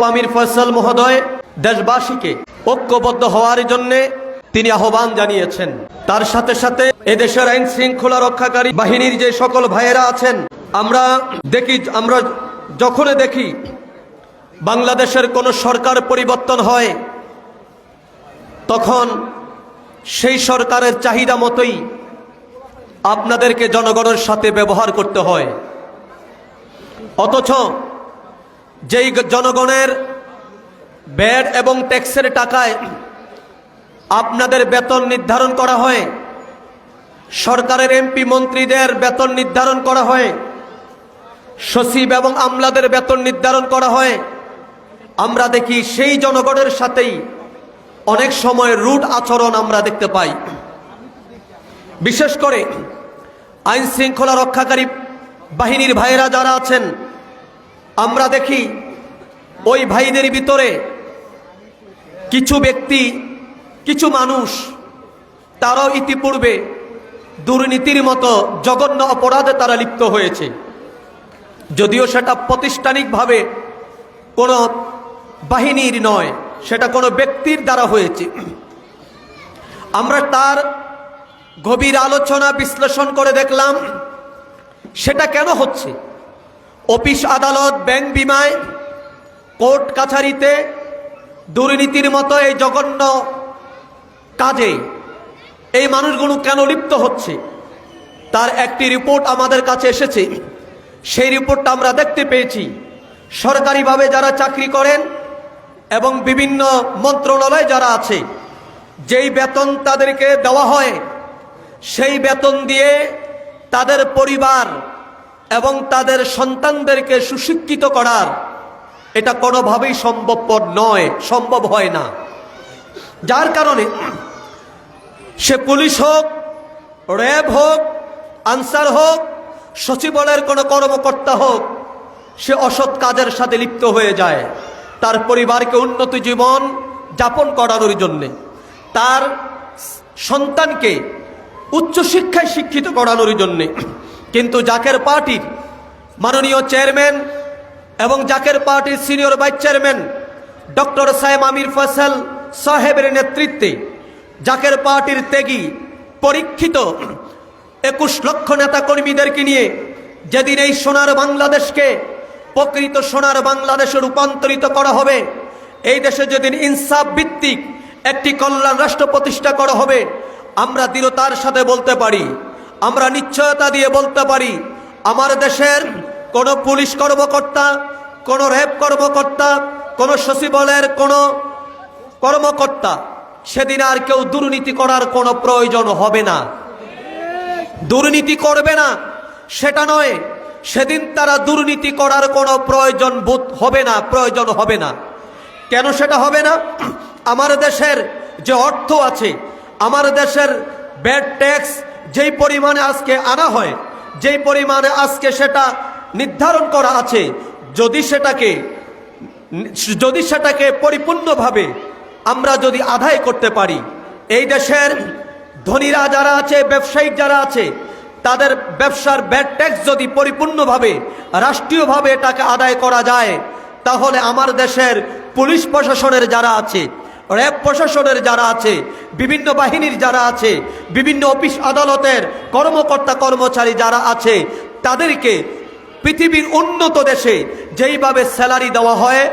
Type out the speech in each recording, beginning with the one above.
আমির ফয়সাল মহোদয় দেশবাসীকে ঐক্যবদ্ধ হওয়ার জন্যে তিনি আহ্বান জানিয়েছেন। তার সাথে সাথে এদেশের আইন শৃঙ্খলা রক্ষাকারী বাহিনীর যে সকল ভাইয়েরা আছেন, আমরা দেখি, আমরা যখনই দেখি বাংলাদেশের কোনো সরকার পরিবর্তন হয়, তখন সেই সরকারের চাহিদা মতোই আপনাদেরকে জনগণের সাথে ব্যবহার করতে হয়। অথচ যেই জনগণের ব্যাড এবং ট্যাক্সের টাকায় আপনাদের বেতন নির্ধারণ করা হয়, সরকারের এমপি মন্ত্রীদের বেতন নির্ধারণ করা হয়, সচিব এবং আমলাদের বেতন নির্ধারণ করা হয়, আমরা দেখি সেই জনগণের সাথেই অনেক সময় রুট আচরণ আমরা দেখতে পাই। বিশেষ করে আইন শৃঙ্খলা রক্ষাকারী বাহিনীর ভাইয়েরা যারা আছেন আমরা দেখি ওই ভাইদের ভিতরে কিছু ব্যক্তি, কিছু মানুষ, তারাও ইতিপূর্বে দুর্নীতির মতো জঘন্য অপরাধে তারা লিপ্ত হয়েছে। যদিও সেটা প্রাতিষ্ঠানিকভাবে কোনো বাহিনীর নয়, সেটা কোনো ব্যক্তির দ্বারা হয়েছে। আমরা তার গভীর আলোচনা বিশ্লেষণ করে দেখলাম, সেটা কেন হচ্ছে? অফিস আদালত, ব্যাংক বিমায়, কোর্ট কাছারিতে দুর্নীতির মতো এই জঘন্য কাজে এই মানুষগুলো কেন লিপ্ত হচ্ছে? তার একটি রিপোর্ট আমাদের কাছে এসেছে। সেই রিপোর্টটা আমরা দেখতে পেয়েছি। সরকারিভাবে যারা চাকরি করেন এবং বিভিন্ন মন্ত্রণালয় যারা আছে, যেই বেতন তাদেরকে দেওয়া হয়, সেই বেতন দিয়ে তাদের পরিবার এবং তাদের সন্তানদেরকে সুশিক্ষিত করার, এটা কোনোভাবেই সম্ভবপর নয়, সম্ভব হয় না। যার কারণে সে পুলিশ হোক, র্যাব হোক, আনসার হোক, সচিবালয়ের কোনো কর্মকর্তা হোক, সে অসৎ কাজের সাথে লিপ্ত হয়ে যায়। তার পরিবারকে উন্নত জীবন যাপন করানোর জন্যে, তার সন্তানকে উচ্চশিক্ষায় শিক্ষিত করানোর জন্যে। কিন্তু জাকের পার্টির মাননীয় চেয়ারম্যান এবং জাকের পার্টির সিনিয়র ভাইস চেয়ারম্যান ডক্টর সাহেব আমির ফসল সাহেবের নেতৃত্বে জাকের পার্টির ত্যাগী, পরীক্ষিত একুশ লক্ষ নেতা কর্মীদেরকে নিয়ে যেদিন এই সোনার বাংলাদেশকে প্রকৃত সোনার বাংলাদেশে রূপান্তরিত করা হবে, এই দেশে যেদিন ইনসাফ ভিত্তিক একটি কল্যাণ রাষ্ট্র প্রতিষ্ঠা করা হবে, আমরা দৃঢ়তার সাথে বলতে পারি। আমরা নিশ্চয়তা দিয়ে বলতে পারি, আমার দেশের কোনো পুলিশ কর্মকর্তা, কোনো র্যাব কর্মকর্তা, কোনো সচিবালয়ের কোনো কর্মকর্তা, সেদিন আর কেউ দুর্নীতি করার কোনো প্রয়োজন হবে না। দুর্নীতি করবে না, সেটা নয়, সেদিন তারা দুর্নীতি করার কোনো প্রয়োজন বোধ হবে না, প্রয়োজন হবে না। কেন সেটা হবে না? আমার দেশের যে অর্থ আছে, আমার দেশের ব্যাড ট্যাক্স যেই পরিমাণে আজকে আনা হয়, যেই পরিমাণে আজকে সেটা নির্ধারণ করা আছে, যদি সেটাকে যদি সেটাকে পরিপূর্ণভাবে আমরা যদি আদায় করতে পারি, এই দেশের ধনীরা যারা আছে ব্যবসায়িক যারা আছে, তাদের ব্যবসার ব্যাড ট্যাক্স যদি পরিপূর্ণভাবে, রাষ্ট্রীয়ভাবে এটাকে আদায় করা যায়, তাহলে আমার দেশের পুলিশ প্রশাসনের যারা আছে র্যাব প্রশাসনের যারা আছে, বিভিন্ন বাহিনীর যারা আছে, বিভিন্ন অফিস আদালতের কর্মকর্তা কর্মচারী যারা আছে, তাদেরকে পৃথিবীর উন্নত দেশে যেইভাবে স্যালারি দেওয়া হয়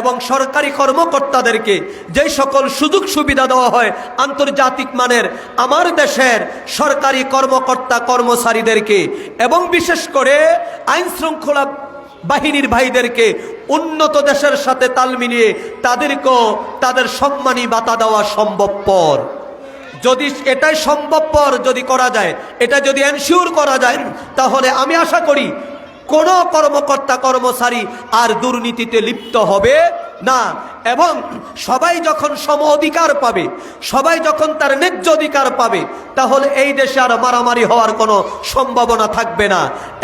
এবং সরকারি কর্মকর্তাদেরকে যেই সকল সুযোগ সুবিধা দেওয়া হয় আন্তর্জাতিক মানের, আমার দেশের সরকারি কর্মকর্তা কর্মচারীদেরকে এবং বিশেষ করে আইন শৃঙ্খলা বাহিনীর ভাইদেরকে উন্নত দেশের সাথে তাল মিলিয়ে তাদেরকেও তাদের সম্মানী বাতা দেওয়া সম্ভবপর। যদি এটাই সম্ভবপর যদি করা যায়, এটা যদি এনশিওর করা যায়, তাহলে আমি আশা করি কোনো কর্মকর্তা কর্মচারী আর দুর্নীতিতে লিপ্ত হবে না, এবং সবাই যখন সম অধিকার পাবে, সবাই যখন তার ন্যায্য অধিকার পাবে, তাহলে এই দেশে আর মারামারি হওয়ার কোনো সম্ভাবনা থাকবে না।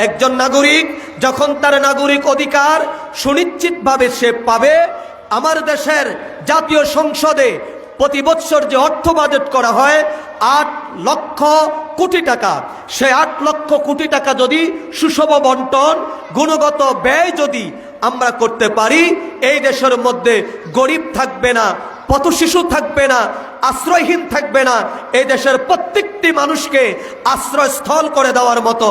একজন নাগরিক যখন তার নাগরিক অধিকার সুনিশ্চিতভাবে সে পাবে, আমার দেশের জাতীয় সংসদে প্রতি বৎসর যে অর্থ বাজেট করা হয়, আট লক্ষ কোটি টাকা। সে আট লক্ষ কোটি টাকা যদি সুষম বন্টন, গুণগত ব্যয় যদি আমরা করতে পারি, এই দেশের মধ্যে গরিব থাকবে না পথ শিশু থাকবে না, আশ্রয়হীন থাকবে না, এই দেশের প্রত্যেকটি মানুষকে আশ্রয়স্থল করে দেওয়ার মতো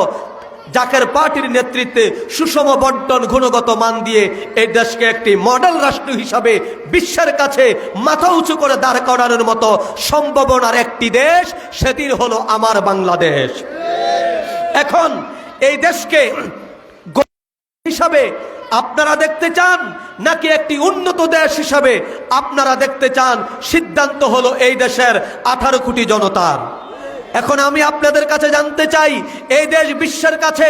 জাকের পার্টির নেতৃত্বে সুষম বন্টন গুণগত মান দিয়ে এই দেশকে একটি মডেল রাষ্ট্র হিসাবে বিশ্বের কাছে মাথা উঁচু করে দাঁড় করানোর মতো সম্ভাবনার একটি দেশ সেটির হলো আমার বাংলাদেশ। এখন এই দেশকে হিসাবে আপনারা দেখতে চান নাকি একটি উন্নত দেশ হিসাবে আপনারা দেখতে চান? সিদ্ধান্ত হলো এই দেশের আঠারো কোটি জনতার। এখন আমি আপনাদের কাছে জানতে চাই, এই দেশ বিশ্বের কাছে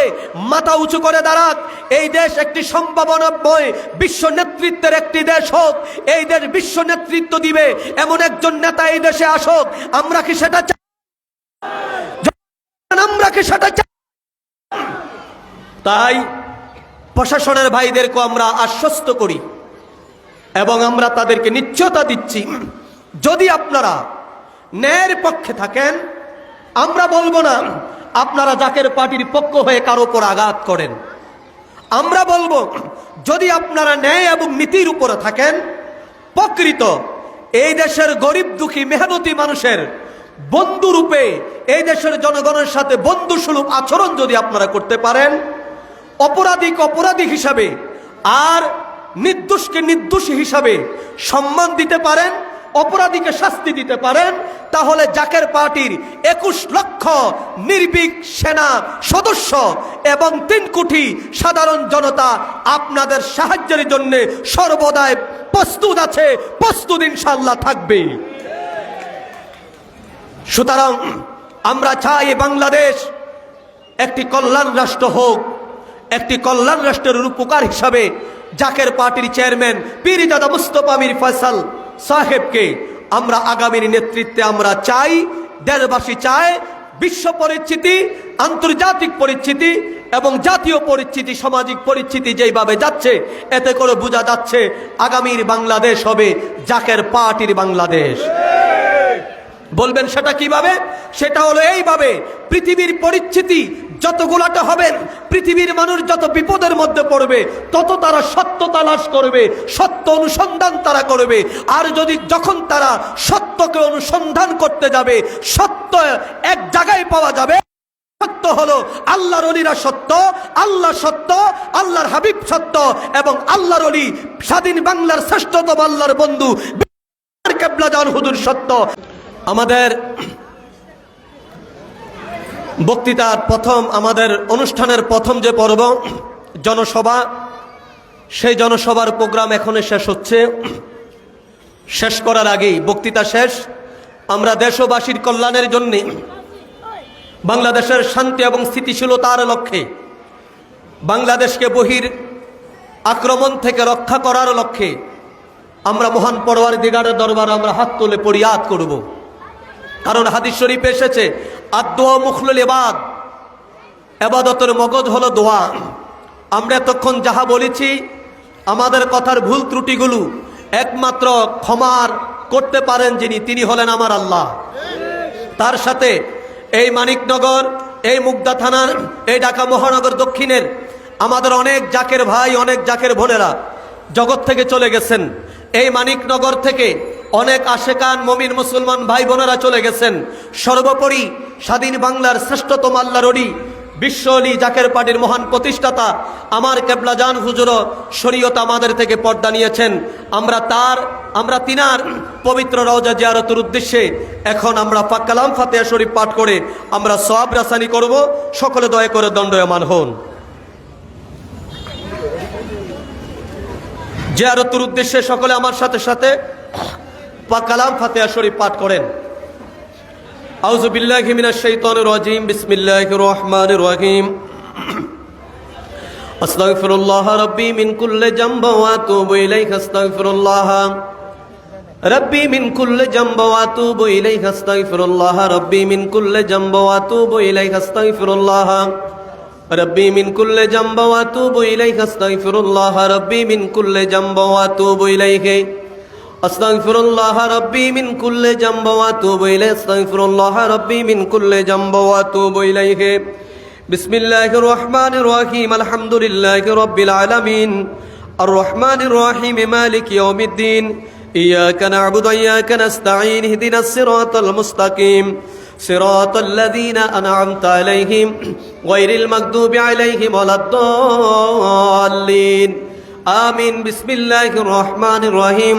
মাথা উঁচু করে দাঁড়াক। এই দেশ একটি সম্ভাবনাময় বিশ্ব নেতৃত্বের একটি দেশ হোক। এই দেশ বিশ্ব নেতৃত্ব দিবে এমন একজন নেতা এই দেশে আসুক। আমরা কি সেটা চাই? আমরা কি সেটা চাই? তাই প্রশাসনের ভাইদেরকে আমরা আশ্বস্ত করি এবং আমরা তাদেরকে নিশ্চয়তা দিচ্ছি। যদি আপনারা ন্যায়ের পক্ষে থাকেন, আমরা বলব না, আপনারা জাকের পার্টির পক্ষ হয়ে কারও উপর আঘাত করেন। আমরা বলব, যদি আপনারা ন্যায় এবং নীতির উপরে থাকেন, প্রকৃত এই দেশের গরিব দুঃখী মেহনতি মানুষের বন্ধুরূপে এই দেশের জনগণের সাথে বন্ধু সুলভ আচরণ যদি আপনারা করতে পারেন অপরাধীকে অপরাধী হিসাবে আর নির্দোষকে নির্দোষী হিসাবে সম্মান দিতে পারেন, অপরাধীকে শাস্তি দিতে পারেন, তাহলে জাকের পার্টির একুশ লক্ষ নির্ভীক সেনা সদস্য এবং তিন কোটি সাধারণ জনতা আপনাদের সাহায্যের জন্য সর্বদাই প্রস্তুত আছে, প্রস্তুত ইনশাল্লাহ থাকবে। সুতরাং আমরা চাই বাংলাদেশ একটি কল্যাণ রাষ্ট্র হোক একটি কল্যাণ রাষ্ট্রের উপকার হিসাবে জাকের পার্টির চেয়ারম্যান পীরজাদা মুস্তফা মির ফয়সাল সাহেবকে আমরা আগামীর নেতৃত্বে আমরা চাই, দেশবাসী চায়, বিশ্ব পরিচিতি আন্তর্জাতিক পরিচিতি এবং জাতীয় পরিচিতি সামাজিক পরিচিতি যেইভাবে যাচ্ছে, এতে করে বোঝা যাচ্ছে আগামীর বাংলাদেশ হবে জাকের পার্টির বাংলাদেশ। বলবেন সেটা কীভাবে? সেটা হলো এইভাবে, পৃথিবীর পরিচিতি যত গোলাটা হবেন পৃথিবীর মানুষ যত বিপদের মধ্যে পড়বে, তত তারা সত্য তালাশ করবে, সত্য অনুসন্ধান তারা করবে। আর যদি যখন তারা সত্যকে অনুসন্ধান করতে যাবে, সত্য এক জায়গায় পাওয়া যাবে, সত্য হলো আল্লাহর অলিরা সত্য, আল্লাহ সত্য, আল্লাহর হাবিব সত্য, এবং আল্লাহর অলি স্বাধীন বাংলার শ্রেষ্ঠতম আল্লাহর বন্ধু কেবলা জান হুদুর সত্য। আমাদের বক্তৃতার প্রথম, আমাদের অনুষ্ঠানের প্রথম যে পর্ব, জনসভা, সেই জনসভার প্রোগ্রাম এখনই শেষ হচ্ছে। শেষ করার আগেই বক্তৃতা শেষ। আমরা দেশবাসীর কল্যাণের জন্যে বাংলাদেশের শান্তি এবং স্থিতিশীলতার লক্ষ্যে, বাংলাদেশকে বহির আক্রমণ থেকে রক্ষা করার লক্ষ্যে আমরা মহান পড়োয়ার দিগারের দরবার আমরা হাত তুলে পরিয়াদ করব। কারণ হাদিস শরীফ এসেছে আদোয়া মুখলুল এবাদ এবাদতের মগজ হলো দোয়া। আমরা এতক্ষণ যাহা বলেছি, আমাদের কথার ভুল ত্রুটিগুলো একমাত্র ক্ষমার করতে পারেন যিনি, তিনি হলেন আমার আল্লাহ। তার সাথে এই মানিকনগর, এই মুগদা থানার, এই ঢাকা মহানগর দক্ষিণের আমাদের অনেক জাকের ভাই, অনেক জাকের বোনেরা জগৎ থেকে চলে গেছেন। এই মানিকনগর থেকে অনেক আশেকান মমিন মুসলমান ভাই বোনেরা চলে গেছেন। সর্বোপরি স্বাধীন বাংলার শ্রেষ্ঠতম আল্লাহরই বিশ্ব অলি জাকের পার্টির মহান প্রতিষ্ঠাতা, আমার কেবলাজান হুজুর শরীয়ত আমাদের থেকে পর্দা নিয়েছেন। আমরা তার, আমরা তিনার পবিত্র রওজা জিয়ারতের উদ্দেশ্যে এখন আমরা পাক্কালাম ফাতেহা শরীফ পাঠ করে আমরা সব রাসানি করব। সকলে দয়া করে দণ্ডয়মান হন। জিয়ারতের উদ্দেশ্যে সকলে আমার সাথে সাথে পাক্কালাম ফাতেহা শরীফ পাঠ করেন। أعوذ بالله من الشيطان الرجيم بسم الله الرحمن الرحيم أستغفر الله ربي من كل جنب وأتوب إليك أستغفر الله ربي من كل جنب وأتوب إليك أستغفر الله ربي من كل جنب وأتوب إليك أستغفر الله ربي من كل جنب وأتوب إليك أستغفر الله ربي من كل جنب وأتوب إليك أستغفر الله ربي من كل جنب وأتوب إليه أستغفر الله ربي من كل جنب وأتوب إليه بسم الله الرحمن الرحيم الحمد لله رب العالمين الرحمن الرحيم مالك يوم الدين إياك نعبد وإياك نستعين اهدنا الصراط المستقيم صراط الذين أنعمت عليهم غير المغضوب عليهم ولا الضالين آمين بسم الله الرحمن الرحيم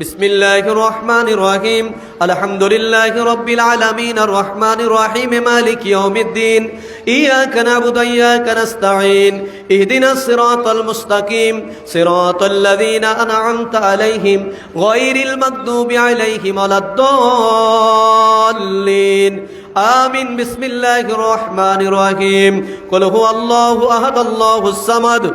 بسم الله الرحمن الرحيم الحمد لله رب العالمين الرحمن الرحيم مالك يوم الدين إياك نعبد وإياك نستعين اهدنا الصراط المستقيم صراط الذين أنعمت عليهم غير المغضوب عليهم ولا الضالين آمين بسم الله الرحمن الرحيم قل هو الله أحد الله الصمد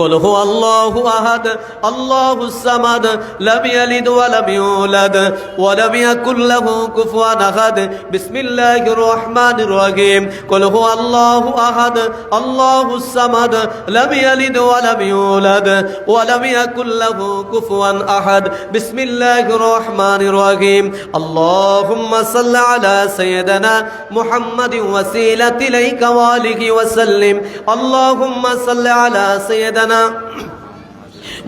قل هو الله أحد الله الصمد لم يلد ولم يولد ولم يكن له كفوا أحد. بسم الله الرحمن الرحيم. قل هو الله أحد الله الصمد لم يلد ولم يولد ولم يكن له كفوا أحد. بسم الله الرحمن الرحيم. اللهم صل على سيدنا محمد وسيلة إليك وآله وسلم. اللهم صل على سيدنا না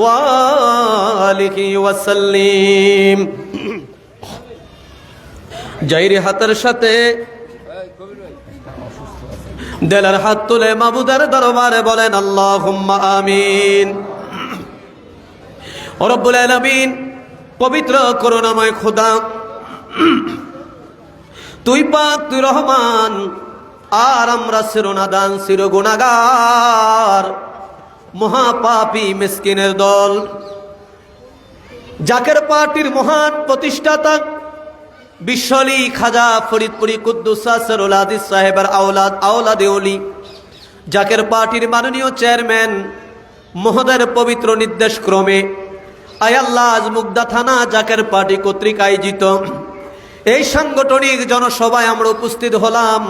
ওয়ালিহি ওয়াসাল্লিম। জাইরি হাতের সাথে দেলার হাত তুলে মাবুদার দরবারে বলেন আল্লাহ হুম্মা আমিন রব্বুল আলামিন, পবিত্র করুণাময় খোদা, তুই পাক, তুই রহমান, আর আমরা শিরোনাদান শির গুণাগার মহাপাপী মিসকিনের দল। জাকের পার্টির মহান প্রতিষ্ঠাতা বিশ্বলি খাজা ফরিদপুরি কুদ্দুসা সরুল আদিস সাহেবের আওলাদ, আওলাদে অলি। জাকের পার্টির মাননীয় চেয়ারম্যান মহোদয়ের পবিত্র নির্দেশ ক্রমে আয়াল্লাহ আজ মুগদা থানা জাকের পার্টি কর্তৃক আয়োজিত। এই সাংগঠনিক জনসভায় আমরা উপস্থিত হলাম।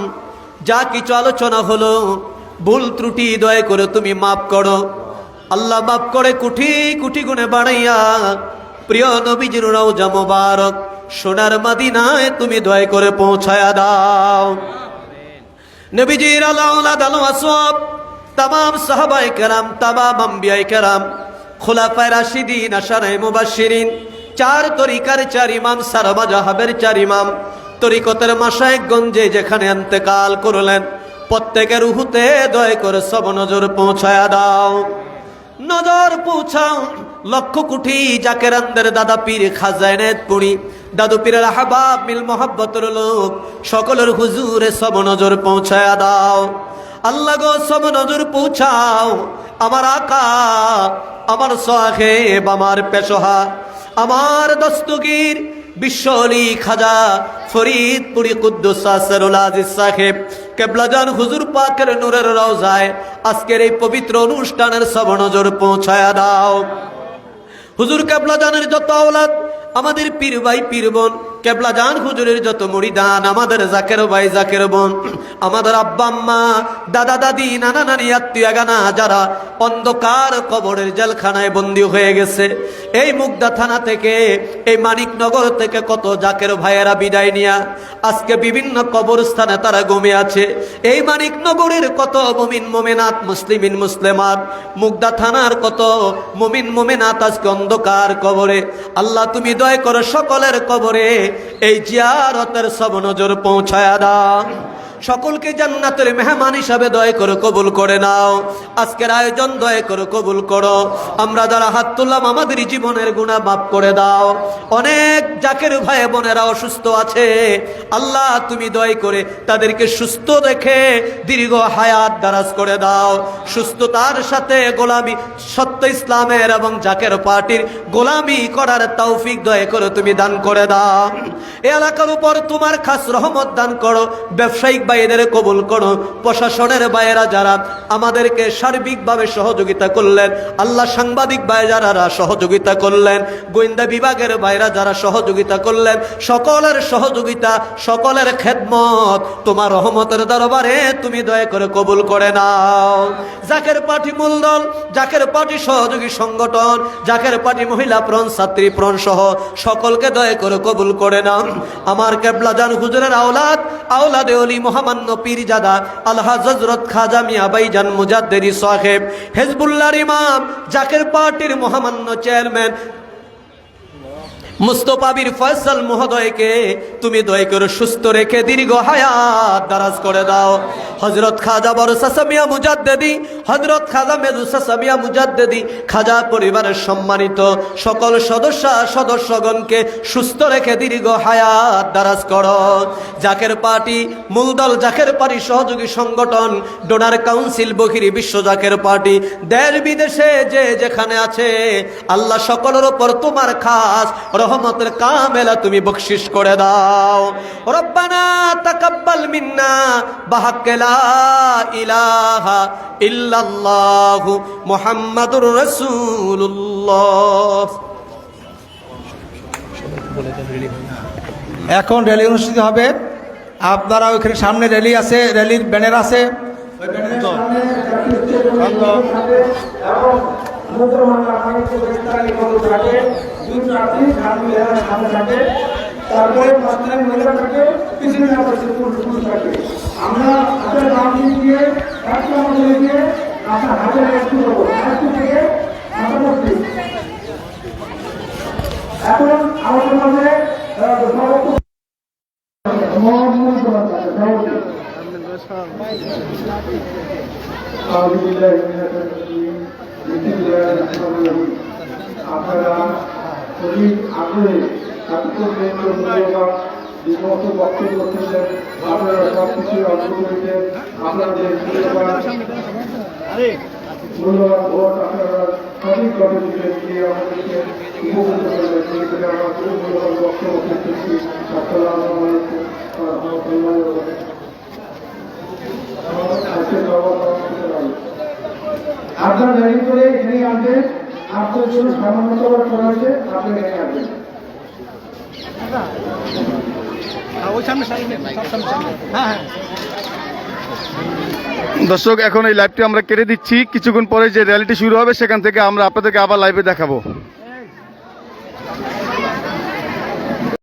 যা কিছু আলোচনা হলো ভুল ত্রুটি দয়া করে তুমি মাফ করো। আল্লাহ মাফ করে কুঠি কুঠি গুণে বাড়াইয়া, প্রিয় নবীজির রওজা মোবারক, সোনার মাদিনায় তুমি দয়া করে পৌঁছায়া দাও। নবীজির আলাউলাদ আল আসওয়াব তামাম সাহাবাই কেরাম, তামাম আম্বিয়াই কেরাম, খোলাফায় রাশিদিন, আশারায় মুবাশশিরিন, চার তরিকার চার ইমাম, সারবা জাহাবের চার ইমাম, তরিকতের মাসায়েক গঞ্জে যেখানে অন্তেকাল করলেন। প্রত্যেকের উহুতে দয় করে সব নজর পৌঁছায়া দাও। নজর পৌঁছাও। লক্ষ কোটি জাকেরানদের দাদা পীর খাজাইনেত পুরি দাদু পীরের আহবাব, মিল মোহাব্বতের লোক, সকলের হুজুরে সব নজর পৌঁছায়া দাও। আল্লাহ গো, সব নজর পৌঁছাও। আমার আকা, আমার সাহেব আমার পেশোহা, আমার দস্তগীর বিশ্বলি খাজা ফরিদপুরি কুদ্দুস আসরুল আজিজ সাহেব। কেবলাজান হুজুর পাকের নূরের রওজায় আজকের এই পবিত্র অনুষ্ঠানের সব নজর পৌঁছায়া দাও। হুজুর কেবলাজানের যত আওলাদ, আমাদের পীর ভাই, পীর কেবলা জান হুজুরের যত মরিদান, আমাদের জাকের ভাই, জাকের বোন, আমাদের আব্বা, আম্মা, দাদা, দাদি, নানা, নানি, আত্মীয়, গানা, যারা অন্ধকার কবরের জেলখানায় বন্দী হয়ে গেছে। এই মুগদা থানা থেকে, এই মানিকনগর থেকে কত জাকের ভাইয়েরা বিদায় নিয়া আজকে বিভিন্ন কবরস্থানে তারা গমে আছে। এই মানিকনগরের কত মমিন, মোমেনাত, মুসলিমিন, মুসলিমাত, মুগদা থানার কত মমিন, মোমেনাত আজকে অন্ধকার কবরে। আল্লাহ তুমি দয় করো সকলের কবরে এই জিয়ারতের সব নজর পৌঁছায়া দাও। সকলকে জান্নাতের মেহমান হিসাবে দয় করে কবুল করে নাও। আজকের আয়োজন দয় করে কবুল করো। আমরা যারা হাত তুললাম, আমাদের জীবনের গুণা মাফ করে দাও। অনেক জাকের ভাই বোনেরা অসুস্থ আছে। আল্লাহ, তুমি দয় করে তাদেরকে সুস্থ রেখে দীর্ঘ হায়াত দারাজ করে দাও। সুস্থতার সাথে গোলামি, সত্য ইসলামের এবং জাকের পার্টির গোলামি করার তৌফিক দয় করে তুমি দান করে দাও। এলাকার উপর তোমার খাস রহমত দান করো। ব্যবসায়িক বাইদের কবুল করো। প্রশাসনের বাইরা যারা আমাদেরকে সার্বিকভাবে সহযোগিতা করলেন, আল্লাহ সাংবাদিক ভাই যারা সহযোগিতা করলেন, গোয়েন্দা বিভাগের বাইরা যারা সহযোগিতা করলেন, সকলের সহযোগিতা, সকলের খেদমত তোমার রহমতের দরবারে তুমি দয়া করে কবুল করে নাও। জাকের পার্টি মূলদল জাকের পার্টি সহযোগী সংগঠন জাকের পার্টি মহিলা প্রণ, ছাত্রী প্রণ সহ সকলকে দয়া করে কবুল করে নাও। আমার কেবলা জান হুজুরের আওলাদ, আওলাদে অলি মহামান্য পীরজাদা আলহা হজরত খাজা মিয়া বাইজান মুজাদ্দেরি সাহেব, হেজবুল্লাহর ইমাম, জাকের পার্টির মহামান্য চেয়ারম্যান মুস্তফাবির ফয়সাল মহোদয়কে তুমি দয় করে সুস্থ রেখে দীর্ঘ হায়াত দারাজ করে দাও। হজরত খাজা বড় সাসামিয়া মুজাদ্দেদি হজরত খাজা মেদু সাসামিয়া মুজাদ্দেদি, খাজা পরিবারের সম্মানিত সকল সদস্য সদস্যগণকে সুস্থ রেখে দীর্ঘ হায়াত দারাজ কর। জাকের পার্টি, মূলদল জাকের পার্টি, সহযোগী সংগঠন, ডোনার কাউন্সিল, বহিরি বিশ্ব জাকের পার্টি, দেশ বিদেশে যে যেখানে আছে, আল্লাহ সকলের ওপর তোমার খাস রহমতের কামেলা তুমি বকশিস করে দাও। রব্বানা তাকাব্বাল মিন্না বাহাক্কে লা ইলাহা ইল্লাল্লাহু মুহাম্মাদুর রাসূলুল্লাহ। এখন র্যালি অনুষ্ঠিত হবে। আপনারা ওইখানে সামনে র্যালি আছে র্যালির ব্যানার আছে। এবং মুসলমানরা অনেকে বেশিরভাগই কবুল থাকে, দুই চারটি সামনে এরা সামনে থাকে, তারপরে মাঝখানে মহিলা থাকে, পিছনে আবার সে পুরুষ পুরুষ থাকে। আমরা হাতের বাম দিক দিয়ে একটা মধ্যে দিয়ে আপনার হাতের একটু দেবো একটু থেকে মাথাপট্টি এখন আমাদের মাঝে আহ, সভাপতি মোহাম্মদ সভাপতি أعوذ بالله من الشيطان الرجيم بسم الله الرحمن الرحيم আপনারা খুবই আগ্রহে ছাত্রদের মূল্যবান যে সমস্ত বক্তব্য করতেছেন আপনারা সব কিছু অর্থ আপনাদের মূল্যবান মূল্যবান ভোট আপনারা সঠিকভাবে দিবেন দিয়ে আমাদেরকে উপকৃত করবেন সেই থেকে আমরা খুব মূল্যবান বক্তব্য আসসালামু আলাইকুম ওয়া আপনার গাড়ি করে এখানে আসবেন। সামান্য করা হয়েছে আপনি আসবেন। দর্শক, এখন এই লাইভটি আমরা কেটে দিচ্ছি। কিছুক্ষণ পরে যে রিয়ালিটি শুরু হবে, সেখান থেকে আমরা আপনাদেরকে আবার লাইভে দেখাবো।